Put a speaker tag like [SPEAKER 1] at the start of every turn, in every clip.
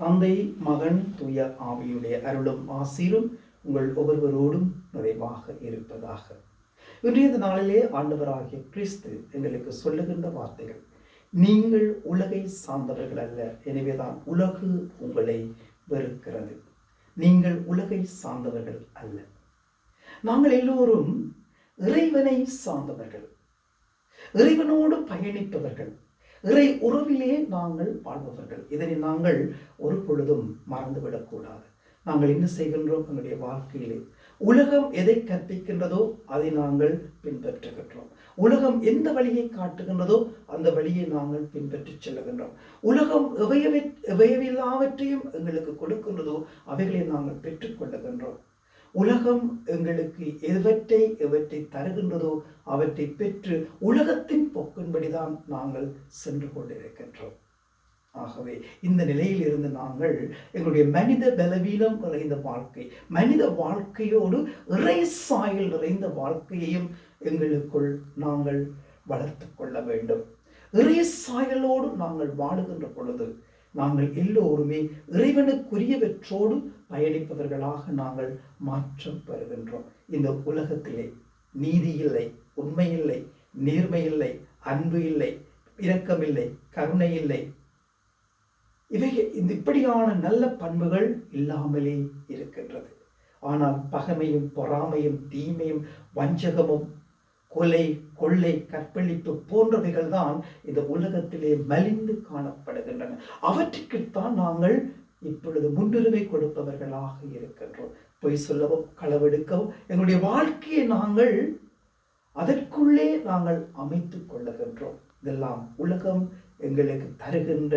[SPEAKER 1] தந்தை மகன் தூய ஆவியுடைய அருளும் ஆசீரும் உங்கள் ஒவ்வொருவரோடும் நிறைவாக இருப்பதாக. இன்றைய நாளிலே ஆண்டவராகிய கிறிஸ்து எங்களுக்கு சொல்லுகின்ற வார்த்தைகள் நீங்கள் உலகை சார்ந்தவர்கள் அல்ல எனவேதான் உலகு உங்களை வெறுக்கிறது. நீங்கள் உலகை சார்ந்தவர்கள் அல்ல. நாங்கள் எல்லோரும் இறைவனை சார்ந்தவர்கள் இறைவனோடு பயணிப்பவர்கள் இறை உறவிலே நாங்கள் வாழ்பவர்கள். இதனை நாங்கள் ஒரு பொழுதும் மறந்துவிடக்கூடாது. நாங்கள் என்ன செய்கின்றோம் எங்களுடைய வாழ்க்கையிலே? உலகம் எதை கற்பிக்கின்றதோ அதை நாங்கள் பின்பற்றுகின்றோம். உலகம் எந்த வழியை காட்டுகின்றதோ அந்த வழியை நாங்கள் பின்பற்றி செல்லுகின்றோம். உலகம் எவையவை எவையவில்லாவற்றையும் எங்களுக்கு கொடுக்கின்றதோ அவைகளை நாங்கள் பெற்றுக்கொள்ளுகின்றோம் உலகம் எங்களுக்கு எவற்றை எவற்றை தருகின்றதோ அவற்றை பெற்று உலகத்தின் போக்கின்படிதான் நாங்கள் சென்று கொண்டிருக்கின்றோம். ஆகவே இந்த நிலையில் இருந்து நாங்கள் எங்களுடைய மனித பலவீனம் நிறைந்த வாழ்க்கை மனித வாழ்க்கையோடு இறை சாயல் நிறைந்த வாழ்க்கையையும் எங்களுக்குள் நாங்கள் வளர்த்து கொள்ள வேண்டும். இறை சாயலோடு நாங்கள் வாழுகின்ற பொழுது நாங்கள் எல்லோருமே இறைவனுக்குரியவற்றோடு பயணிப்பவர்களாக நாங்கள் மாற்றம் பெறுகின்றோம். இந்த உலகத்திலே நீதி இல்லை உண்மை இல்லை நேர்மை இல்லை அன்பு இல்லை இரக்கமில்லை கருணை இல்லை. இவை இந்த இப்படியான நல்ல பண்புகள் இல்லாமலே இருக்கின்றது. ஆனால் பகைமையும் பொறாமையும் தீமையும் வஞ்சகமும் கொலை கொள்ளை கற்பழிப்பு போன்றவைகள் தான் இந்த உலகத்திலே மலிந்து காணப்படுகின்றன. அவற்றுக்குத்தான் நாங்கள் இப்பொழுது முன்னுரிமை கொடுப்பவர்களாக இருக்கின்றோம். பொய் சொல்லவும் களவெடுக்கவும் எங்களுடைய வாழ்க்கையை நாங்கள் அதற்குள்ளே நாங்கள் அமைத்து கொள்ளுகின்றோம். இதெல்லாம் உலகம் எங்களுக்கு தருகின்ற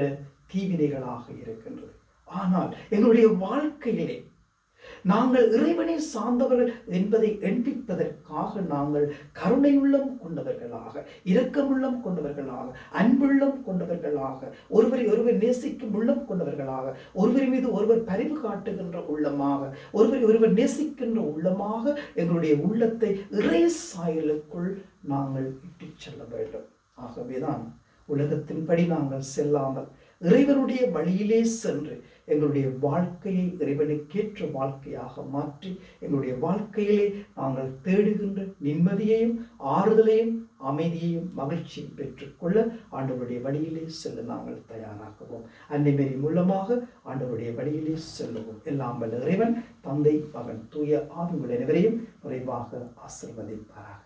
[SPEAKER 1] தீவினைகளாக இருக்கின்றது. ஆனால் எங்களுடைய வாழ்க்கையிலே நாங்கள் இறைவனை சார்ந்தவர்கள் என்பதை எண்பிப்பதற்காக நாங்கள் கருணையுள்ளம் கொண்டவர்களாக இரக்கமுள்ளம் கொண்டவர்களாக அன்புள்ளம் கொண்டவர்களாக ஒருவரை ஒருவர் நேசிக்கும் உள்ளம் கொண்டவர்களாக ஒருவர் மீது ஒருவர் பரிவு காட்டுகின்ற உள்ளமாக ஒருவரை ஒருவர் நேசிக்கின்ற உள்ளமாக எங்களுடைய உள்ளத்தை இறை சாயலுக்குள் நாங்கள் இட்டுச் செல்ல வேண்டும். ஆகவேதான் உலகத்தின்படி நாங்கள் செல்லாமல் இறைவனுடைய வழியிலே சென்று எங்களுடைய வாழ்க்கையை இறைவனுக்கேற்ற வாழ்க்கையாக மாற்றி எங்களுடைய வாழ்க்கையிலே நாங்கள் தேடுகின்ற நிம்மதியையும் ஆறுதலையும் அமைதியையும் மகிழ்ச்சியும் பெற்றுக்கொள்ள ஆண்டவருடைய வழியிலே செல்ல நாங்கள் தயாராகுவோம். அன்னைமேரி மூலமாக ஆண்டவருடைய வழியிலே செல்லுவோம். எல்லாம் வல்ல இறைவன் தந்தை மகன் தூய ஆவிகள் அனைவரையும் விரைவாக ஆசிர்வதிப்பாராக.